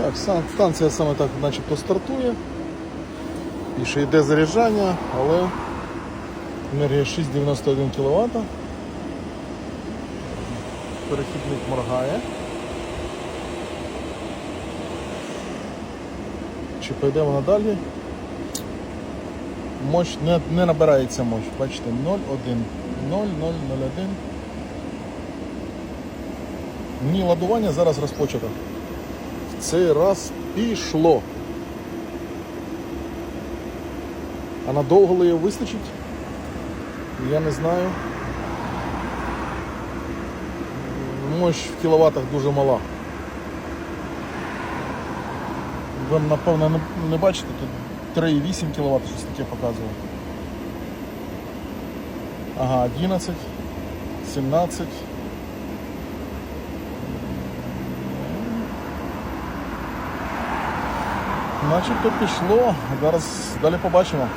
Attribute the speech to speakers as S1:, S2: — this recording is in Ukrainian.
S1: Так, станція саме так начебто стартує. І ще йде заряджання, але енергія 6,91 кВт. Перехідник моргає. Чи пойде вона далі? Мощ не, не набирається мощ. Бачите, 0,1. 0,001. Ні, ладування зараз розпочато. Цей раз пішло. А надовго ли її вистачить? Я не знаю. Мощ в кіловатах дуже мала. Ви, напевно, не бачите, тут 3,8 кВт щось таке показує. Ага, 11, 17. Начебто пішло. Зараз далі побачимо.